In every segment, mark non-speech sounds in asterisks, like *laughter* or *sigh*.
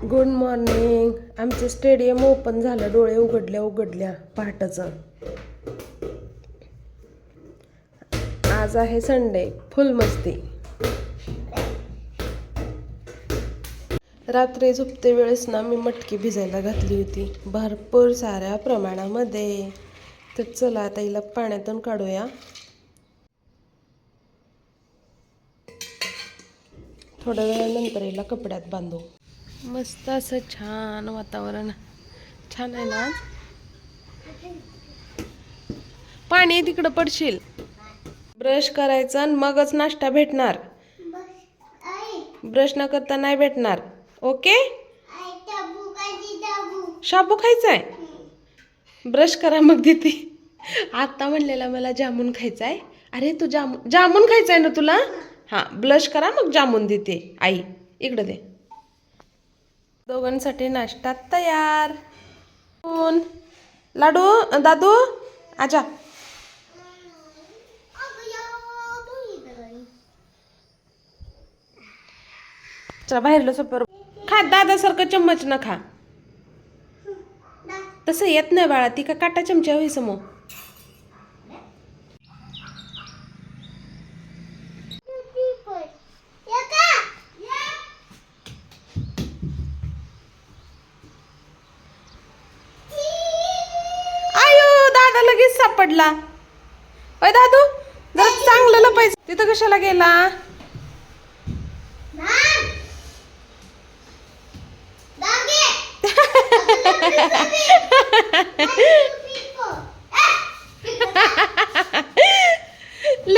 Good morning आमचे stadium open झालं. डोळे उघडल्या उघडल्या पहाटचं. आज आहे संडे फुल मस्ती. रात्री झोपते वेळेस ना मी मटकी भिजायला घातली होती. भरपूर साऱ्या प्रमाणामध्ये. तर चला आता हिला पाण्यातून काढूया. थोड्या वेळानंतर हिला कपड्यात बांधू. मस्त असं छान वातावरण. छान आहे ना आज? पाणी तिकडं पडशील. ब्रश करायचं आणि मगच नाश्ता भेटणार. ब्रश न करता नाही भेटणार. ओके? शाबू खायचा आहे ब्रश करा मग देते आता म्हणलेला मला जामून खायचा आहे अरे तू जामून जामून खायचा आहे ना तुला? हां ब्लश करा मग जामून देते आई इकडं दे. दोघांसाठी नाश्ता तयार. लाडू दादू? आजा. चला बाहेरलं सोपर खा दादासारखं चम्मच न खा. तसं येत नाही बाळा ती का काटा चमचा होई समोर लगेच सापडला. ओय दादू जरा चांगलं लपायचं तिथं कशाला गेला?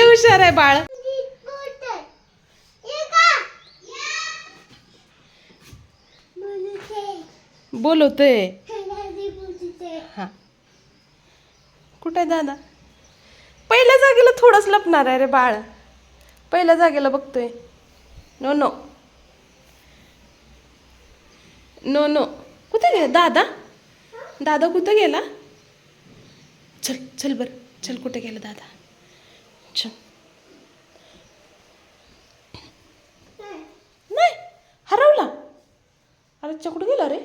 हुशार आहे बाळ. *laughs* बोलवतोय हा कुठे आहे दादा? पहिल्या जागेला थोडंच लपणार आहे रे बाळ. पहिल्या जागेला बघतोय. नो नो नो नो कुठे गेला? दादा? दादा कुठं गेला? चल चल बरं. चल कुठे गेला दादा? चल नाही हरवला अरे अच्छा, कुठं गेला रे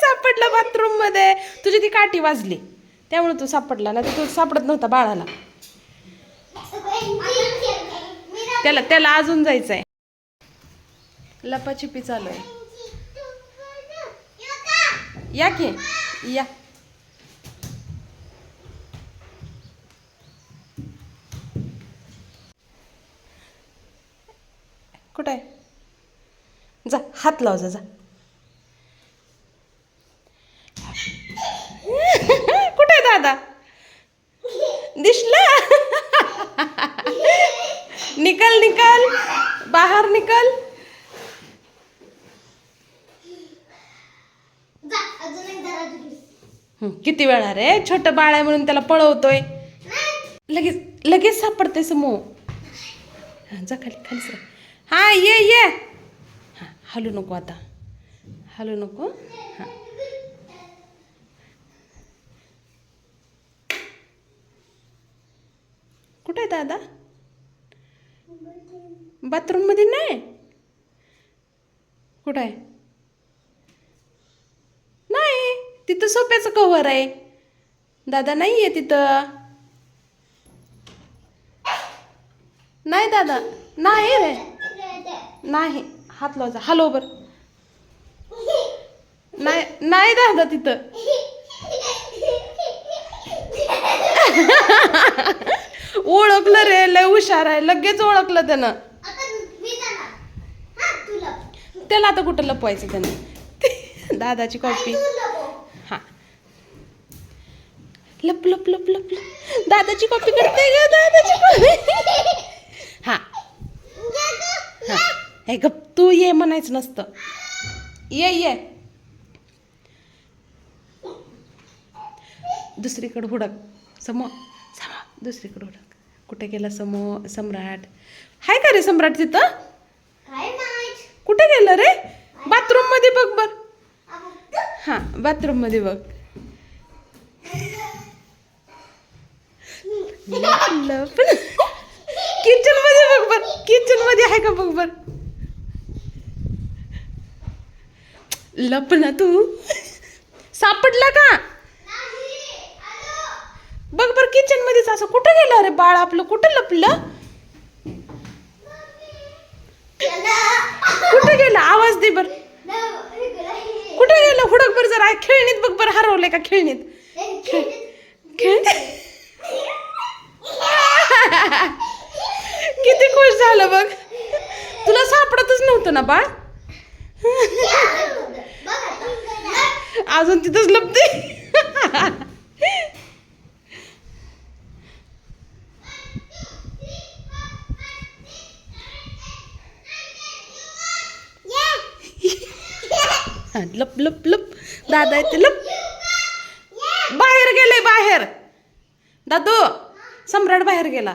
सापडला बाथरूममध्ये तुझी ती काठी वाजली. त्यामुळे तू सापडला ना तू सापडत नव्हता बाळाला. त्याला त्याला अजून जायचंय. लपाछिपी चालू आहे. या की? या. कुठं? आहे जा हात लाव जा जा कुठे आहे दादा दिसला निकल निकल. बाहेर निकल. किती वेळा रे? छोटं बाळ आहे म्हणून त्याला पळवतोय. लगेच लगेच सापडते समोर हां जा खाली खाली सर. हां ये ये. हां हलू नको आता. हलू नको. हां. कुठे दादा? बाथरूममध्ये नाही? कुठं आहे? नाही. तिथं सोप्याचं कव्हर आहे. दादा नाही आहे तिथं. नाही दादा. नाही रे. नाही. हात लावायचा हॅलो बर. नाही नाही दादा तिथं. *laughs* ओळखलं रे. लय हुशार आहे. लगेच ओळखलं त्यानं. त्याला आता कुठं लपवायचं त्यांना? दादाची कॉपी. हा. लप लप लप लप लप. दादाची कॉपी करते ग दादाची कॉपी. हा. हा. हे गप तू ये म्हणायचं नसतं. ये ये. दुसरीकडे हुडक. समो समो दुसरीकडे हुडक. कुठे गेला समो सम्राट? हाय का रे सम्राट तिथं? गेलं रे? बाथरूममध्ये बघ बर. हा बाथरूममध्ये बघ. किचनमध्ये बघ बर. किचनमध्ये आहे का बघ बर? लप ना तू. सापडला का? बघ बर किचन मध्येच असं कुठं गेलं अरे बाळ आपलं? कुठं लपलं? कुठं गेलं? आवाज दे बर. कुठं गेलं? हुडक बर जरा. खेळणीत बघ बर हरवलंय का खेळणीत? खेळणीत किती खुश झालं बघ. तुला सापडतच नव्हतं ना बाळ? अजून तिथंच लपते. हा, लप लप लप. दादा येते लप. बाहेर गेले बाहेर. दादू सम्राट बाहेर गेला.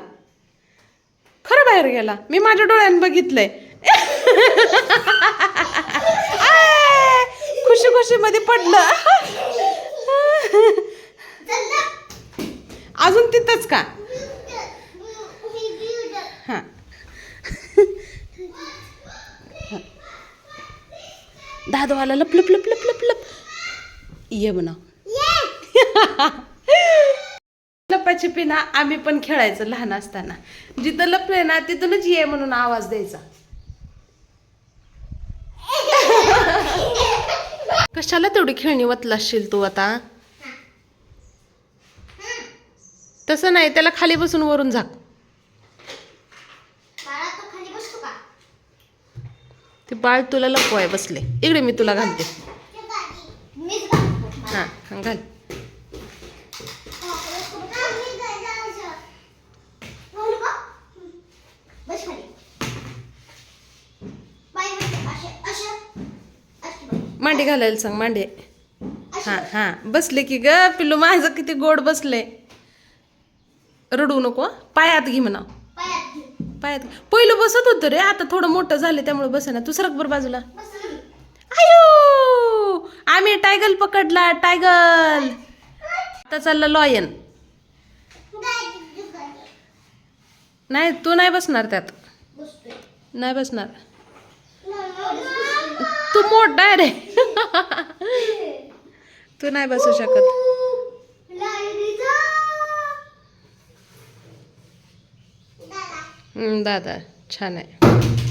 खरं बाहेर गेला. मी माझ्या डोळ्यानं बघितलंय. *laughs* खुशी खुशी मध्ये पडलं. *laughs* अजून तिथंच का हा दादू आला लप लप लप लप लप लप. ये म्हणा. *laughs* लपाची पिना आम्ही पण खेळायचं लहान असताना. जिथं लपले ना तिथूनच ये म्हणून आवाज द्यायचा. *laughs* कशाला तेवढी खेळणी वतला असशील तू आता? तसं नाही त्याला खाली बसून वरून झाक. ते बाळ तुला लपवाय बसले. इकडे मी तुला घालते. हां घाल. मांडे घालायला सांग मांडे. हां हां. बसले की ग पिल्लू माझं किती गोड बसले रडू नको पायात घे म्हणा. पायात पहिलं बसत होतं रे आता थोडं मोठं झालं त्यामुळे बस ना तू सरक बरं बाजूला. आयो आम्ही टायगल पकडला टायगल. आता चालला लॉयन. नाही तू नाही बसणार त्यात. नाही बसणार. तू मोठा आहे रे. *laughs* तू नाही बसू शकत. दादा छान आहे